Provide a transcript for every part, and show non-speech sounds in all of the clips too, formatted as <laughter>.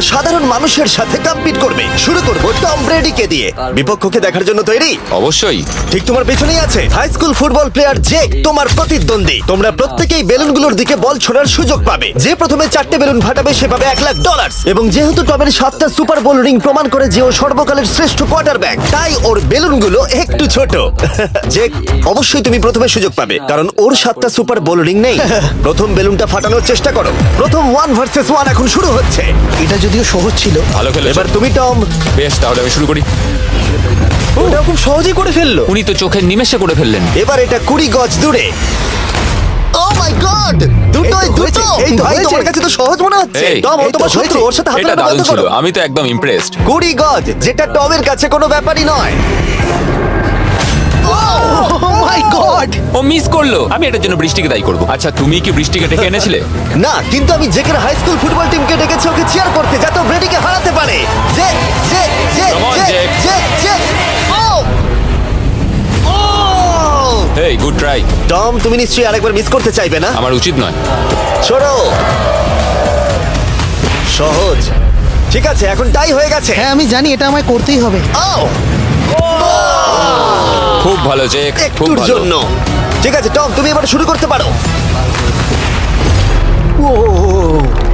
সাধারণ মানুষের সাথে কম্পিট করবে। শুরু করব টম ব্রেডিকে দিয়ে। বিপক্ষকে দেখার জন্য তৈরি? অবশ্যই। ঠিক তোমার পেছনেই আছে। High school football player Jake তোমার প্রতিদ্বন্দ্বী। তোমরা প্রত্যেকেই বেলুনগুলোর দিকে বল ছোড়ার সুযোগ পাবে। যে প্রথমে চারটে বেলুন ফাটাবে সে পাবে এক লাখ ডলার এবং যেহেতু টমের সাতটা সুপার বোল রিং প্রমাণ করে যে ও সর্বকালের শ্রেষ্ঠ কোয়ার্টারব্যাক তাই ওর বেলুনগুলো একটু ছোট। <laughs> জেক অবশ্যই তুমি প্রথমে সুযোগ পাবে কারণ ওর সাতটা সুপার বোল রিং নেই। <laughs> প্রথম বেলুনটা ফাটানোর চেষ্টা করো। প্রথম ওয়ান ভার্সেস ওয়ান এখন শুরু হচ্ছে। এটা যদিও সহজ ছিল। ভালো খেলেছো। এবার তুমি টম। বেশ তাহলে আমি শুরু করি। ওটা খুব সহজেই করে ফেলল। উনি তো চোখের নিমেষে করে ফেললেন। এবার এটা কুড়ি গজ দূরে। Oh my God! দুটোই এই তো দুটো! এই তো ভাই হয়েছে। তোমার কাছে তো সহজ মনে হচ্ছে। এই, টম ও এই তো তোমার শত্রু হয়েছে। ওর সাথে হাত এটা মেলানো দারুণ বন্ধ ছিল। করো। আমি তো একদম ইমপ্রেসড কুড়ি গজ যেটা টমের কাছে কোনো ব্যাপারই নয়। মাই গড ও মিস করল। আমি এটার জন্য বৃষ্টিকে দায়ী করব। আচ্ছা তুমি কি বৃষ্টিকে ডেকে এনেছিলে? না কিন্তু আমি জেকের হাই স্কুল ফুটবল টিমকে ডেকেছি ওকে চিয়ার করতে যাতে ও ব্রেডিকে হারাতে পারে। যে যে যে Come on, ও ও এই গুড ট্রাই টম তুমি নিশ্চয়ই আরেকবার মিস করতে চাইবে না? আমার উচিত নয়। ছোড়ো। সহজ। ঠিক আছে এখন টাই হয়ে গেছে। হ্যাঁ আমি জানি এটা আমায় করতেই হবে। ও খুব ভালো জেক খুব একটুর ভালো। জন্য। ঠিক আছে টম তুমি এবার শুরু করতে পারো। ও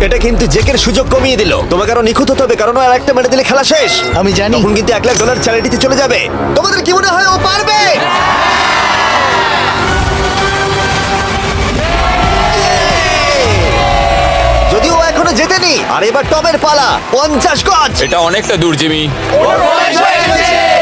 এটা কিন্তু জেকের সুযোগ কমিয়ে দিল। তোমাকে আরও নিখুঁত হতে হবে কারণ ও আর একটা মেরে দিলে খেলা শেষ। আমি জানি। তখন কিন্তু এক লাখ ডলার চ্যারিটিতে চলে যাবে। তোমাদের কি মনে হয় ও পারবে? যদিও ও এখনও জেতেনি আর এবার টমের পালা পঞ্চাশ গজ। এটা অনেকটা দূর জিমি।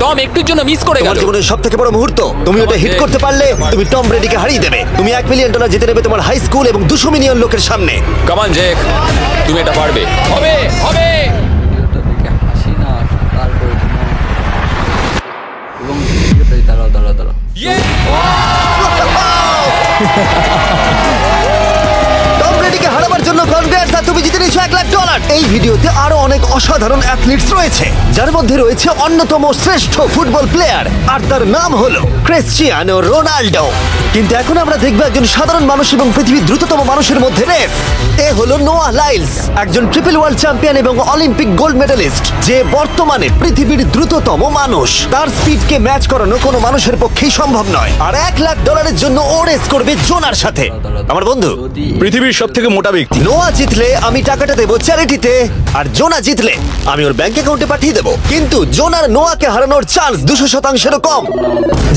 টম একটুর জন্য মিস করে তোমার গেল। জীবনের সব থেকে বড় মুহূর্ত। তুমি ওটা হিট করতে পারলে তুমি টম ব্রেডিকে হারিয়ে দেবে। তুমি এক মিলিয়ন ডলার জিতে নেবে তোমার হাই স্কুল এবং দুশো মিলিয়ন লোকের সামনে। কামান জেক তুমি এটা পারবে। হবে হবে। দাঁড়াও দাঁড়াও দাঁড়াও টম ব্রেডিকে হারাবার জন্য কনগ্রেটস নিয়েছো এক লাখ ডলার এই ভিডিওতে আরও অনেক অসাধারণ অ্যাথলিটস রয়েছে, যার মধ্যে রয়েছে অন্যতম শ্রেষ্ঠ ফুটবল প্লেয়ার আর তার নাম হলো ক্রিশ্চিয়ানো রোনাল্ডো। কিন্তু এখন আমরা দেখব একজন সাধারণ মানুষ এবং পৃথিবীর দ্রুততম মানুষের মধ্যে রেস এ হলো নোয়া লাইলস একজন ট্রিপল ওয়ার্ল্ড চ্যাম্পিয়ন এবং অলিম্পিক গোল্ড মেডেলিস্ট। যে বর্তমানে পৃথিবীর দ্রুততম মানুষ। তার স্পিডকে ম্যাচ করানো কোনো মানুষের পক্ষেই সম্ভব নয়। আর এক লাখ ডলারের জন্য ও রেস করবে জোনার সাথে। আমার বন্ধু পৃথিবীর সব থেকে মোটা ব্যক্তি। নোয়া জিতলে আমি টাকাটা দেবো চ্যারিটিতে আর জোনা জিতলে আমি ওর ব্যাংক অ্যাকাউন্টে পাঠিয়ে দেবো। কিন্তু জোনার নোয়াকে হারানোর চান্স দুশো শতাংশেরও কম।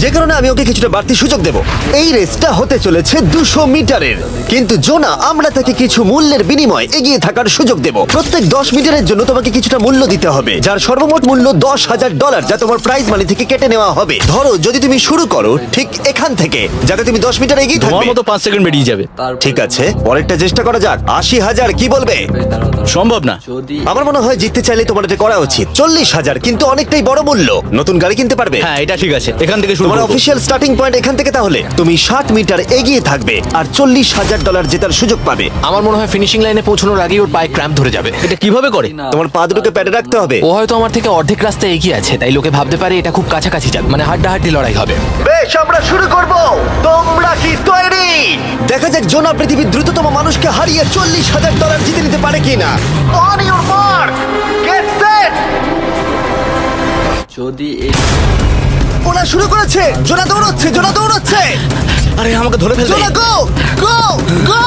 যে কারণে আমি ওকে কিছুটা বাড়তি সুযোগ দেবো। এই রেসটা হতে চলেছে দুশো মিটারের। কিন্তু জোনা আমরা তাকে কিছু মূল্যের বিনিময়ে এগিয়ে থাকার সুযোগ দেব। প্রত্যেক দশ মিটারের জন্য তোমাকে কিছুটা মূল্য দিতে হবে যার সর্বমোট মূল্য দশ হাজার ডলার যা তোমার প্রাইজ মানি থেকে কেটে নেওয়া হবে। ধরো যদি তুমি শুরু করো ঠিক এখান থেকে যাতে তুমি দশ মিটার এগিয়ে তোমার থাকবে। মতো পাঁচ সেকেন্ড বেরিয়ে যাবে। ঠিক আছে পরেরটা চেষ্টা করা যাক। আশি হাজার কি বলবে? সম্ভব না। যদি আমার মনে হয় জিততে চাইলে তোমার এটা করা উচিত। চল্লিশ হাজার কিন্তু অনেকটাই বড় মূল্য। নতুন গাড়ি কিনতে পারবে? হ্যাঁ এটা ঠিক আছে। এখান থেকে শুরু তোমার করব। অফিসিয়াল স্টার্টিং পয়েন্ট এখান থেকে তাহলে। তুমি ষাট মিটার এগিয়ে থাকবে আর চল্লিশ হাজার ডলার জেতার সুযোগ পাবে। আমার মনে হয় ফিনিশিং লাইনে পৌঁছানোর আগেই ওর পায়ে ক্র্যাম্প ধরে যাবে। এটা কীভাবে করে? না তোমার পা দুটোকে প্যাডে রাখতে হবে। ও হয়তো আমার থেকে অর্ধেক রাস্তা এগিয়ে আছে তাই লোকে ভাবতে পারে এটা খুব কাছাকাছি যাবে মানে হাড্ডাহাড্ডি লড়াই হবে। বেশ আমরা শুরু করব। তোমরা কি তৈরি? দেখা যাক জোনা পৃথিবীর দ্রুততম মানুষকে হারিয়ে চল্লিশ হাজার ডলার জিতে নিতে পারে কিনা। On your mark get set যদি এই ওরা শুরু করেছে। জোনা দৌড়চ্ছে জোনা দৌড়চ্ছে। আরে আমাকে ধরে ফেলবে। জোনা গো গো গো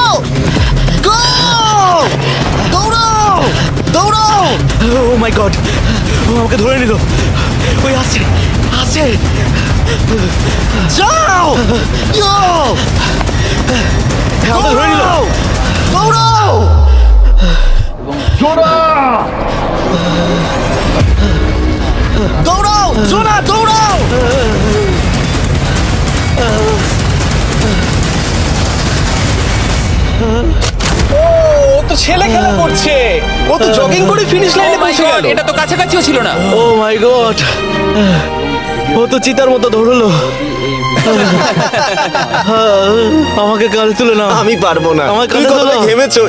গো দৌড়াও দৌড়াও ও মাই গড ও আমাকে ধরে নিল। ওই আসছে আসছে। যাও ইয়ো হ্যাঁ, আমাকে ধরে নিল। দৌড়াও দৌড়াও জোনা দৌড়াও! ও তো ছেলে খেলা করছে। ও তো জগিং করে ফিনিশ Oh লাইনে পৌঁছে গেল। এটা তো কাছাকাছিও ছিল না। ও মাই গড ও তো চিতার মতো ধরলো। <laughs> আমাকে কাঁধে তুলে নাও। আমি পারব না। আমার কাঁধে কতটা তোলো। ঘেমেছো?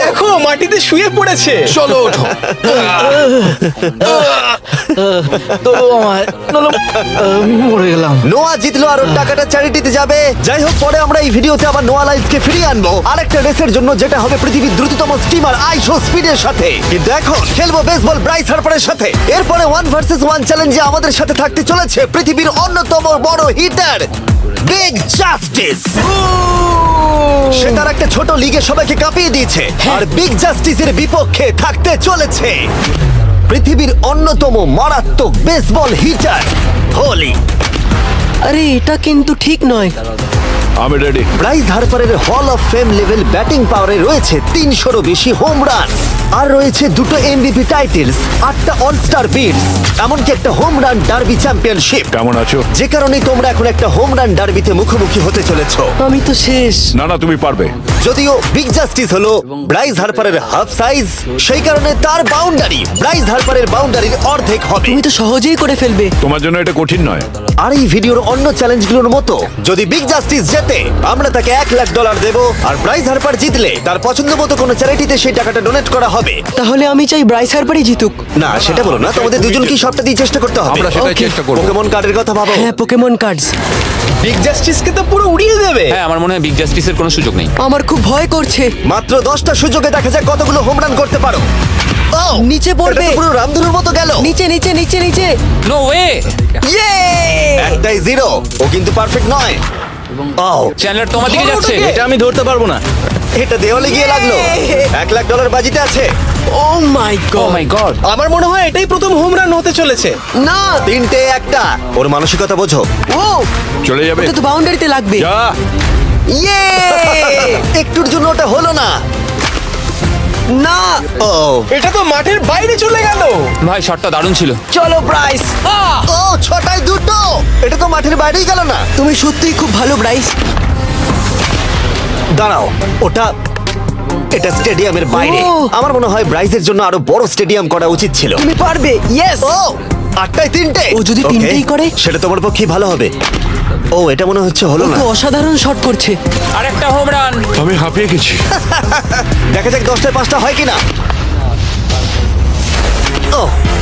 দেখো মাটিতে শুয়ে পড়েছে। চলো ওঠো। <laughs> তোলো আমায় নলো আমি মরে গেলাম নোয়া জিতলো আর টাকাটা চ্যারিটিতে যাবে। যাই হোক পরে আমরা এই ভিডিওতে আবার নোয়া ফিরিয়ে আনব। আরেকটা রেসের জন্য যেটা হবে পৃথিবীর দ্রুততম স্টিমার স্পিডের সাথে। কিন্তু এখন খেলব বেসবল ব্রাইস সাথে। এরপরে ওয়ান ভার্সেস ওয়ান চ্যালেঞ্জে আমাদের সাথে থাকতে চলেছে পৃথিবীর অন্যতম বড় হিটার বিগ জাস্টিস সে তার একটা ছোট লিগে সবাইকে কাঁপিয়ে দিয়েছে। আর বিগ জাস্টিসের বিপক্ষে থাকতে চলেছে। পৃথিবীর অন্যতম মারাত্মক বেসবল হিটার হোলি আরে এটা কিন্তু ঠিক নয়। আমি ready Bryce হার্পারের hall of fame level batting পাওয়ারে রয়েছে তিনশোরও বেশি হোম রান আর রয়েছে দুটো এমবিপি টাইটেলস আটটা অলস্টার বিটস এমনকি একটা হোম রান ডার্বি চ্যাম্পিয়নশিপ কেমন আছো? যে কারণে তোমরা এখন একটা হোম রান ডার্বিতে মুখোমুখি হতে চলেছো। আমি তো শেষ। না না তুমি পারবে। যদিও বিগ জাস্টিস হলো ব্রাইস হার্পারের হাফ সাইজ সেই কারণে তার বাউন্ডারি ব্রাইস হার্পারের বাউন্ডারির অর্ধেক হবে। তুমি তো সহজেই করে ফেলবে। তোমার জন্য এটা কঠিন নয়। আর এই ভিডিওর অন্য চ্যালেঞ্জগুলোর মতো যদি বিগ জাস্টিস জেতে আমরা তাকে এক লাখ ডলার দেব আর প্রাইজ হারপার জিতলে তার পছন্দ মতো কোনো চ্যারিটিতে সেই টাকাটা ডোনেট করা হবে। তাহলে আমি চাই ব্রাইস হারপারই জিতুক। না সেটা বলো না তোমাদের দুজনকেই সবটা দিয়ে চেষ্টা করতে হবে। আমরা সেটাই চেষ্টা করব। পোকেমন কার্ডের কথা ভাবো। হ্যাঁ পোকেমন কার্ডস বিগ জাস্টিসকে তো পুরো উড়িয়ে দেবে। হ্যাঁ আমার মনে হয় বিগ জাস্টিসের কোনো সুযোগ নেই। আমার খুব ভয় করছে। মাত্র দশটা সুযোগে দেখা যাক কতগুলো হোম রান করতে পারো। ও নিচে পড়বে। পুরো রামধনুর মতো গেল। নিচে নিচে নিচে নিচে। নো ওয়ে ইয়ে একটাই জিরো ও কিন্তু পারফেক্ট নয়। ও চ্যানেলার তোমার দিকে যাচ্ছে। এটা আমি ধরতে পারব না। এটা দেওয়ালে গিয়ে লাগল। এক লাখ ডলার বাজিতে আছে। ও মাই ও গড মাই গড আমার মনে হয় এটাই প্রথম হোম রান হতে চলেছে। না! তিনটে একটা। ওর মানসিকতা বোঝো। ও! চলে যাবে। তো বাউন্ডারিতে লাগবে। যা! ইয়ে <laughs> একটুর জন্য ওটা হলো না। না! ও। এটা তো মাঠের বাইরে চলে গেল। ভাই শটটা দারুণ ছিল। চলো ব্রাইস ও ছটায় দুটো। এটা তো মাঠের বাইরেই গেল না। তুমি সত্যিই খুব ভালো ব্রাইস দাঁড়াও ওটা এটা স্টেডিয়ামের বাইরে। ও। আমার মনে হয় ব্রাইজের জন্য আরও বড় স্টেডিয়াম করা উচিত ছিল। তুমি পারবে ইয়েস ও আটটায় তিনটে। ও যদি Okay, তিনটেই করে? সেটা তোমার পক্ষে ভালো হবে। ও এটা মনে হচ্ছে হলো ও না। তো অসাধারণ শট করছে। আর একটা হোম রান আমি হাঁপিয়ে গেছি। <laughs> দেখা যাক দশটায় পাঁচটা হয় কিনা। ও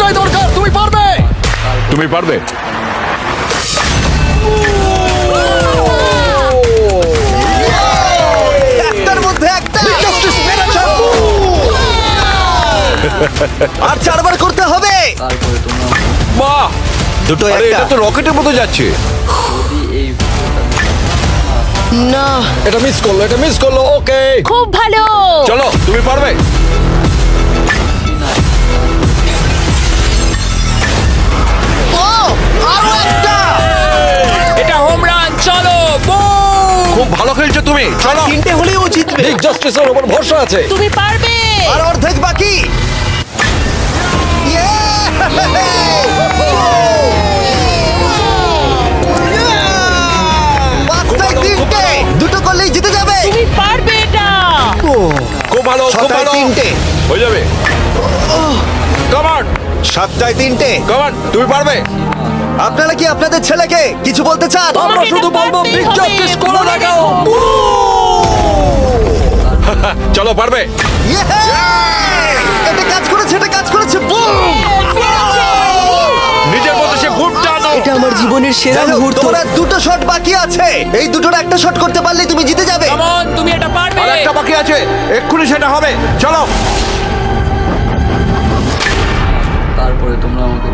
পাঁচটাই দরকার তুমি পারবে। তুমি পারবে। আর চারবার করতে হবে। বাহ! দুটো এটা তো রকেটের মতো যাচ্ছে। না। এটা মিস করল এটা মিস করল ওকে খুব ভালো। চলো তুমি পারবে। জাস্টিসের উপর ভরসা আছে। তুমি পারবে। আর অর্ধেক বাকি। পাঁচটায় তিনটে। দুটো করলেই জিতে যাবে। তুমি পারবে এটা। খুব ভালো খুব ভালো। তিনটে। হয়ে যাবে। কমান সাতটায় তিনটে। কমান তুমি পারবে। আপনারা কি আপনাদের ছেলেকে কিছু বলতে চান? আমরা শুধু বলব বিগ জাস্টিস দেখাও <laughs> চলো পারবে? এটা কাজ করেছে এটা কাজ করেছে বুম নিজের মতো সে খুব টানো এটা আমার জীবনের সেরা মুহূর্ত। তোমার আর দুটো শট বাকি আছে। এই দুটোর একটা শট করতে পারলে তুমি জিতে যাবে। Come তুমি এটা পারবে। আর একটা বাকি আছে। এক্ষুনি সেটা হবে। চলো। তারপরে তোমরা আমাকে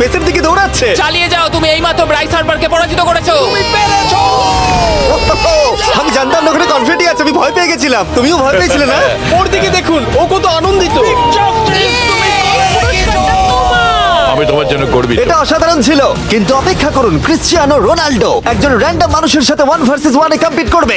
ভেতর দিকে দৌড়াচ্ছে। চালিয়ে যাও তুমি এইমাত্র ব্রাইস হারবারকে পরাজিত করেছ। আমি জানতাম না ওখানে কনফিডেন্ট আছে আমি ভয় পেয়ে গেছিলাম। তুমিও ভয় পেয়েছিলে না? <laughs> ওর দিকে দেখুন ও কত আনন্দিত। আমি তোমার জন্য গর্বিত। এটা অসাধারণ ছিল। কিন্তু অপেক্ষা করুন ক্রিশ্চিয়ানো রোনাল্ডো একজন র্যান্ডম মানুষের সাথে ওয়ান ভার্সেস ওয়ানে কম্পিট করবে।